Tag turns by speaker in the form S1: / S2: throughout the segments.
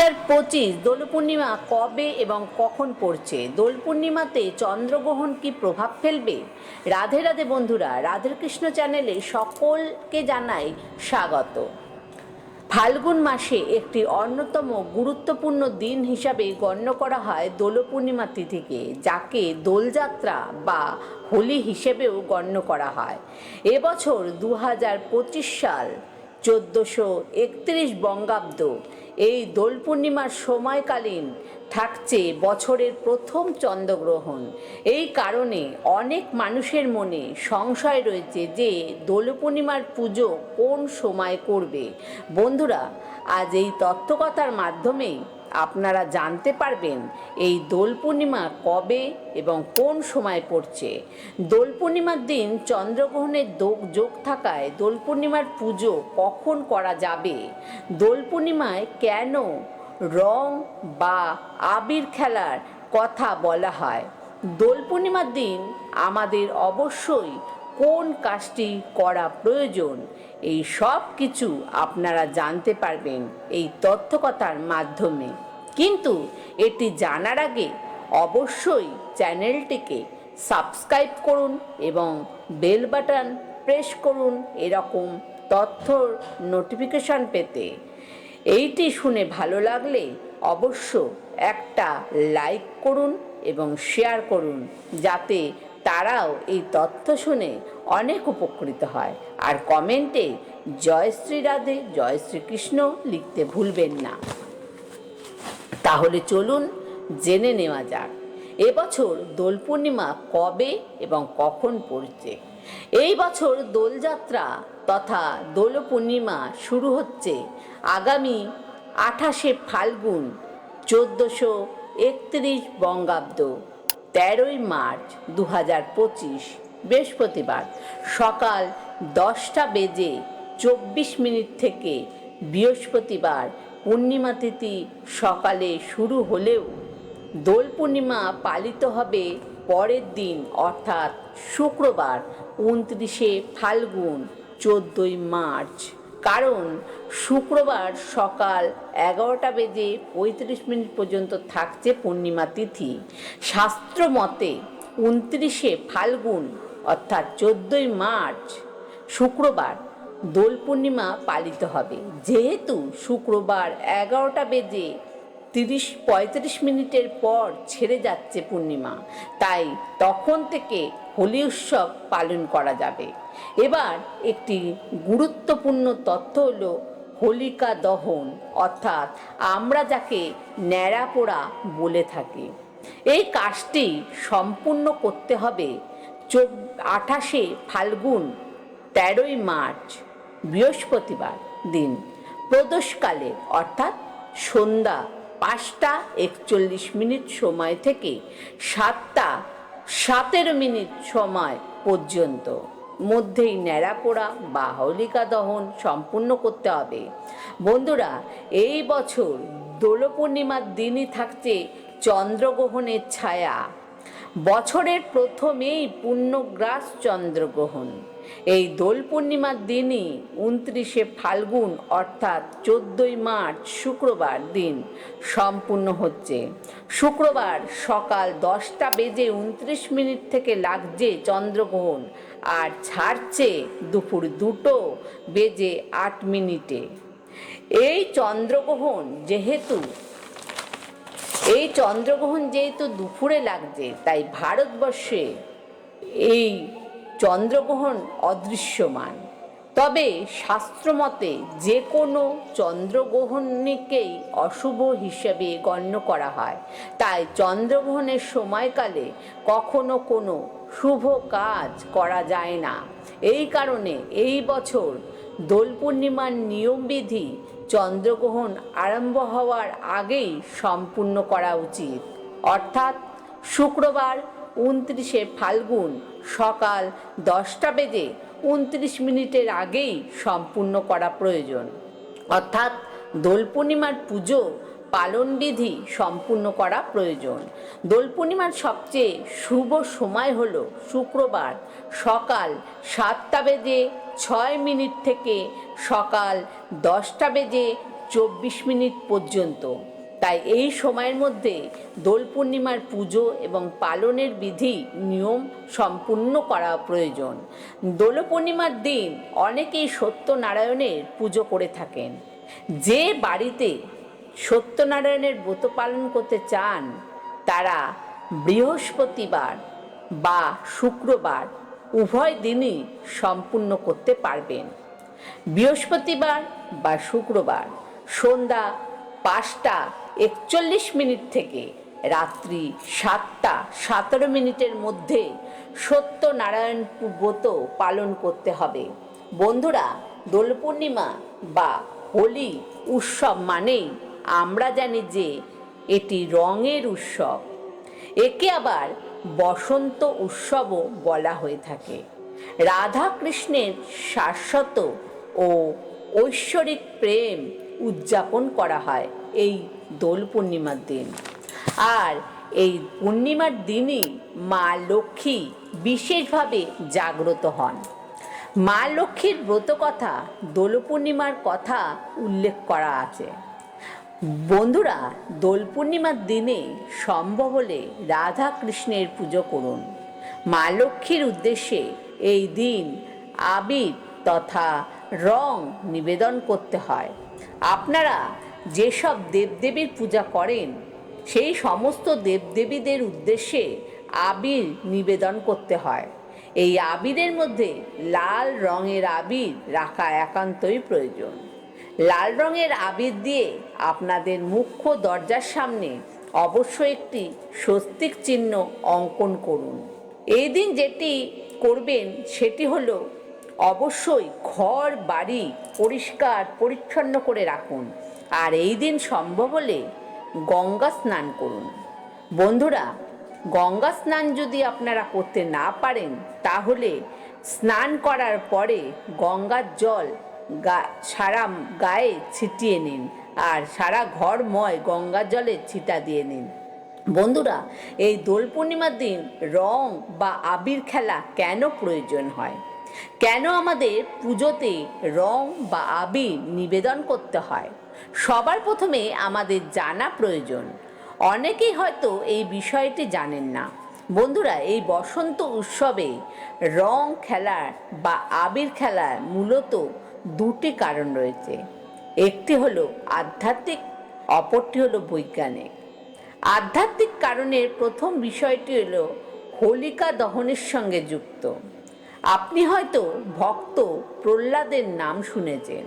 S1: হাজার পঁচিশ দোল পূর্ণিমা কবে এবং কখন পড়ছে? দোল পূর্ণিমাতে চন্দ্রগ্রহণ কি প্রভাব ফেলবে? রাধে রাধে বন্ধুরা, রাধেকৃষ্ণ চ্যানেলে সকলকে জানাই স্বাগত। ফাল্গুন মাসে একটি অন্যতম গুরুত্বপূর্ণ দিন হিসাবে গণ্য করা হয় দোল পূর্ণিমা তিথিকে, যাকে দোলযাত্রা বা হোলি হিসেবেও গণ্য করা হয়। এবছর দু হাজার পঁচিশ সাল চোদ্দোশো একত্রিশ বঙ্গাব্দ। এই দোল পূর্ণিমার সময়কালীন থাকছে বছরের প্রথম চন্দ্রগ্রহণ। এই কারণে অনেক মানুষের মনে সংশয় রয়েছে যে দোল পূর্ণিমার পুজো কোন সময় করবে। বন্ধুরা, আজ এই তত্ত্বকথার মাধ্যমে আপনারা জানতে পারবেন এই দোল পূর্ণিমা কবে এবং কোন সময় পড়ছে। দোল পূর্ণিমার দিন চন্দ্রগ্রহণের যোগ থাকায় দোল পূর্ণিমার পুজো কখন করা যাবে? দোল পূর্ণিমায় কেন রং বা আবির খেলার কথা বলা হয়? দোল পূর্ণিমার দিন আমাদের অবশ্যই কোন কাজটি করা প্রয়োজন, এই সব কিছু আপনারা জানতে পারবেন এই তথ্যকথার মাধ্যমে। কিন্তু এটি জানার আগে অবশ্যই চ্যানেলটিকে সাবস্ক্রাইব করুন এবং বেল বাটন প্রেস করুন এরকম তথ্যর নোটিফিকেশন পেতে। এইটি শুনে ভালো লাগলে অবশ্য একটা লাইক করুন এবং শেয়ার করুন, যাতে তারাও এই তথ্য শুনে অনেক উপকৃত হয়। আর কমেন্টে, জয় শ্রী রাধে, জয় শ্রীকৃষ্ণ লিখতে ভুলবেন না। তাহলে চলুন জেনে নেওয়া যাক, এবছর দোল পূর্ণিমা কবে এবং কখন পড়ছে? এই বছর দোলযাত্রা তথা দোল পূর্ণিমা শুরু হচ্ছে আগামী আঠাশে ফাল্গুন, চোদ্দোশো একত্রিশ বঙ্গাব্দ। তেরোই মার্চ দু পঁচিশ, বৃহস্পতিবার সকাল দশটা বেজে চব্বিশ মিনিট থেকে বৃহস্পতিবার পূর্ণিমা তিথি সকালে শুরু হলেও দোল পূর্ণিমা পালিত হবে পরের দিন, অর্থাৎ শুক্রবার উনত্রিশে ফাল্গুন, চোদ্দোই মার্চ। কারণ শুক্রবার সকাল এগারোটা বেজে পঁয়ত্রিশ মিনিট পর্যন্ত থাকছে পূর্ণিমা তিথি। শাস্ত্র মতে উনত্রিশে ফাল্গুন, অর্থাৎ চোদ্দোই মার্চ, শুক্রবার দোল পূর্ণিমা পালিত হবে। যেহেতু শুক্রবার এগারোটা বেজে তিরিশ, পঁয়ত্রিশ মিনিটের পর ছেড়ে যাচ্ছে পূর্ণিমা, তাই তখন থেকে হোলি উৎসব পালন করা যাবে। এবার একটি গুরুত্বপূর্ণ তথ্য হলো হোলিকা দহন, অর্থাৎ আমরা যাকে ন্যাড়া পোড়া বলে থাকি। এই কাজটি সম্পূর্ণ করতে হবে চোখ আঠাশে ফাল্গুন তেরোই মার্চ, বৃহস্পতিবার দিন। প্রদোষকালে, অর্থাৎ সন্ধ্যা পাঁচটা একচল্লিশ মিনিট সময় থেকে সাতটা সতেরো মিনিট সময় পর্যন্ত। মধ্যেই ন্যাড়া পোড়া বা হোলিকা দহন সম্পূর্ণ করতে হবে। বন্ধুরা, এই বছর দোল পূর্ণিমার দিনই থাকছে চন্দ্রগ্রহণের ছায়া। বছরের প্রথমেই পূর্ণগ্রাস চন্দ্রগ্রহণ। এই দোল পূর্ণিমার দিনই উনত্রিশে ফাল্গুন, অর্থাৎ চোদ্দোই মার্চ, শুক্রবার দিন সম্পূর্ণ হচ্ছে। শুক্রবার সকাল দশটা বেজে উনত্রিশ মিনিট থেকে লাগছে চন্দ্রগ্রহণ। আর ছাড়ছে দুপুর দুটো বেজে আট মিনিটে। এই চন্দ্রগ্রহণ যেহেতু, এই চন্দ্রগ্রহণ যেহেতু দুপুরে লাগছে, তাই ভারতবর্ষে এই চন্দ্রগ্রহণ অদৃশ্যমান। তবে শাস্ত্রমতে যে কোনো চন্দ্রগ্রহণকেই অশুভ হিসেবে গণ্য করা হয়। তাই চন্দ্রগ্রহণের সময়কালে কখনো কোনো শুভ কাজ করা যায় না। এই কারণে এই বছর দোল পূর্ণিমার নিয়মবিধি চন্দ্রগ্রহণ আরম্ভ হওয়ার আগেই সম্পূর্ণ করা উচিত। অর্থাৎ শুক্রবার উনত্রিশে ফাল্গুন সকাল দশটা বেজে উনত্রিশ মিনিটের আগেই সম্পূর্ণ করা প্রয়োজন। অর্থাৎ দোল পূর্ণিমার পুজো পালনবিধি সম্পূর্ণ করা প্রয়োজন। দোল পূর্ণিমার সবচেয়ে শুভ সময় হল শুক্রবার সকাল সাতটা বেজে ছয় মিনিট থেকে সকাল দশটা বেজে চব্বিশ মিনিট পর্যন্ত। তাই এই সময়ের মধ্যে দোল পূর্ণিমার পুজো এবং পালনের বিধি, নিয়ম সম্পূর্ণ করা প্রয়োজন। দোল পূর্ণিমার দিন অনেকেই সত্যনারায়ণের পুজো করে থাকেন। যে বাড়িতে সত্যনারায়ণের ব্রত পালন করতে চান, তারা বৃহস্পতিবার বা শুক্রবার উভয় দিনই সম্পূর্ণ করতে পারবেন। বৃহস্পতিবার বা শুক্রবার সন্ধ্যা পাঁচটা একচল্লিশ মিনিট থেকে রাত্রি সাতটা সতেরো মিনিটের মধ্যে সত্যনারায়ণ ব্রত পালন করতে হবে। বন্ধুরা, দোল পূর্ণিমা বা হোলি উৎসব মানেই আমরা জানি যে এটি রঙের উৎসব। একে আবার বসন্ত উৎসবও বলা হয়ে থাকে। রাধা কৃষ্ণের শাশ্বত ও ঐশ্বরিক প্রেম উদযাপন করা হয় এই দোল পূর্ণিমার দিন। আর এই পূর্ণিমার দিনই মা লক্ষ্মী বিশেষভাবে জাগ্রত হন। মা লক্ষ্মীর ব্রত কথা, দোল পূর্ণিমার কথা উল্লেখ করা আছে। বন্ধুরা, দোল পূর্ণিমার দিনে সম্ভব হলে রাধা কৃষ্ণের পুজো করুন। মা লক্ষ্মীর উদ্দেশ্যে এই দিন আবির তথা রং নিবেদন করতে হয়। আপনারা যেসব দেবদেবীর পূজা করেন, সেই সমস্ত দেবদেবীদের উদ্দেশ্যে আবির নিবেদন করতে হয়। এই আবিরের মধ্যে লাল রঙের আবির রাখা একান্তই প্রয়োজন। লাল রঙের আবির দিয়ে আপনাদের মুখ্য দরজার সামনে অবশ্যই একটি স্বস্তিক চিহ্ন অঙ্কন করুন। এই দিন যেটি করবেন, সেটি হলো অবশ্যই ঘর, বাড়ি পরিষ্কার, পরিচ্ছন্ন করে রাখুন। আর এই দিন সম্ভব হলে গঙ্গা স্নান করুন। বন্ধুরা, গঙ্গা স্নান যদি আপনারা করতে না পারেন, তাহলে স্নান করার পরে গঙ্গার জল গা, সারা গায়ে ছিটিয়ে নিন আর সারা ঘরময় গঙ্গার জলে ছিটা দিয়ে নিন। বন্ধুরা, এই দোল পূর্ণিমার দিন রং বা আবির খেলা কেন প্রয়োজন হয়? কেন আমাদের পুজোতে রং বা আবির নিবেদন করতে হয়? সবার প্রথমে আমাদের জানা প্রয়োজন। অনেকেই হয়তো এই বিষয়টি জানেন না। বন্ধুরা, এই বসন্ত উৎসবে রং খেলার বা আবির খেলার মূলত দুটি কারণ রয়েছে। একটি হলো আধ্যাত্মিক, অপরটি হলো বৈজ্ঞানিক। আধ্যাত্মিক কারণের প্রথম বিষয়টি হলো হোলিকা দহনের সঙ্গে যুক্ত। আপনি হয়তো ভক্ত প্রহ্লাদের নাম শুনেছেন।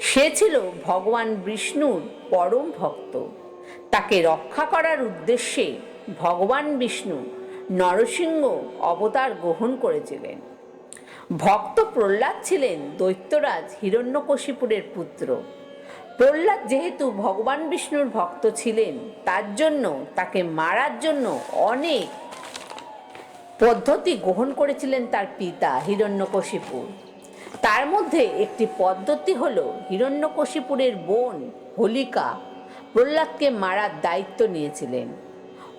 S1: সে ছিল ভগবান বিষ্ণুর পরম ভক্ত। তাকে রক্ষা করার উদ্দেশ্যে ভগবান বিষ্ণু নরসিংহ অবতার গ্রহণ করেছিলেন। ভক্ত প্রহ্লাদ ছিলেন দৈত্যরাজ হিরণ্যকশিপুরের পুত্র। প্রহ্লাদ যেহেতু ভগবান বিষ্ণুর ভক্ত ছিলেন, তার জন্য, তাকে মারার জন্য অনেক পদ্ধতি গ্রহণ করেছিলেন তার পিতা হিরণ্যকশিপু তার মধ্যে একটি পদ্ধতি হল হিরণ্যকশিপুরের বোন হোলিকা প্রহ্লাদকে মারার দায়িত্ব নিয়েছিলেন।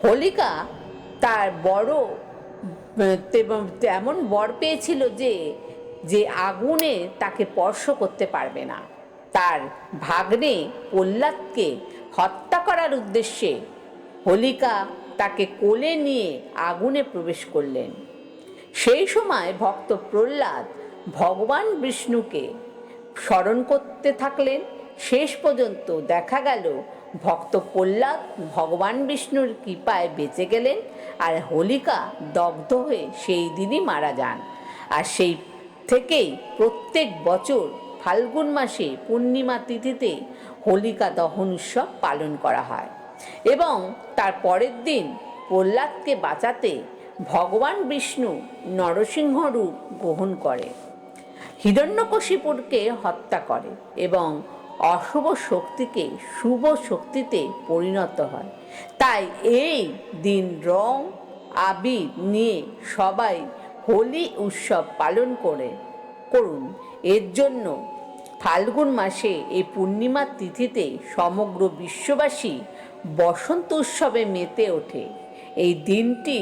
S1: হোলিকা তার বড় তেমন বর পেয়েছিল যে যে আগুনে তাকে স্পর্শ করতে পারবে না। তার ভাগ্নে প্রহ্লাদকে হত্যা করার উদ্দেশ্যে হোলিকা তাকে কোলে নিয়ে আগুনে প্রবেশ করলেন। সেই সময় ভক্ত প্রহ্লাদ ভগবান বিষ্ণুকে স্মরণ করতে থাকলেন। শেষ পর্যন্ত দেখা গেল, ভক্ত প্রহ্লাদ ভগবান বিষ্ণুর কৃপায় বেঁচে গেলেন আর হোলিকা দগ্ধ হয়ে সেই দিনই মারা যান। আর সেই থেকেই প্রত্যেক বছর ফাল্গুন মাসে পূর্ণিমা তিথিতে হোলিকা দহন উৎসব পালন করা হয়। এবং তার পরের দিন প্রহ্লাদকে বাঁচাতে ভগবান বিষ্ণু নরসিংহ রূপ গ্রহণ করে। হিরণ্যকশিপুরকে হত্যা করে এবং অশুভ শক্তিকে শুভ শক্তিতে পরিণত হয়। তাই এই দিন রং, আবির নিয়ে সবাই হোলি উৎসব পালন করে, করুন। এর জন্য ফাল্গুন মাসে এই পূর্ণিমার তিথিতে সমগ্র বিশ্ববাসী বসন্ত উৎসবে মেতে ওঠে। এই দিনটি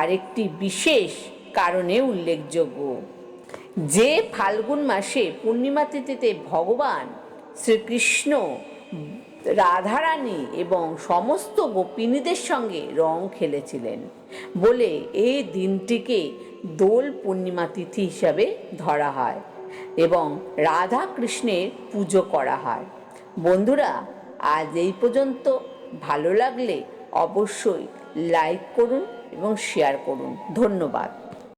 S1: আরেকটি বিশেষ কারণে উল্লেখযোগ্য। যে ফাল্গুন মাসে পূর্ণিমা তিথিতে ভগবান শ্রীকৃষ্ণ, রাধারানী এবং সমস্ত গোপিনীদের সঙ্গে রং খেলেছিলেন বলে এই দিনটিকে দোল পূর্ণিমা তিথি হিসাবে ধরা হয় এবং রাধা কৃষ্ণের পুজো করা হয়। বন্ধুরা, আজ এই পর্যন্ত ভালো লাগলে অবশ্যই লাইক করুন এবং শেয়ার করুন। ধন্যবাদ।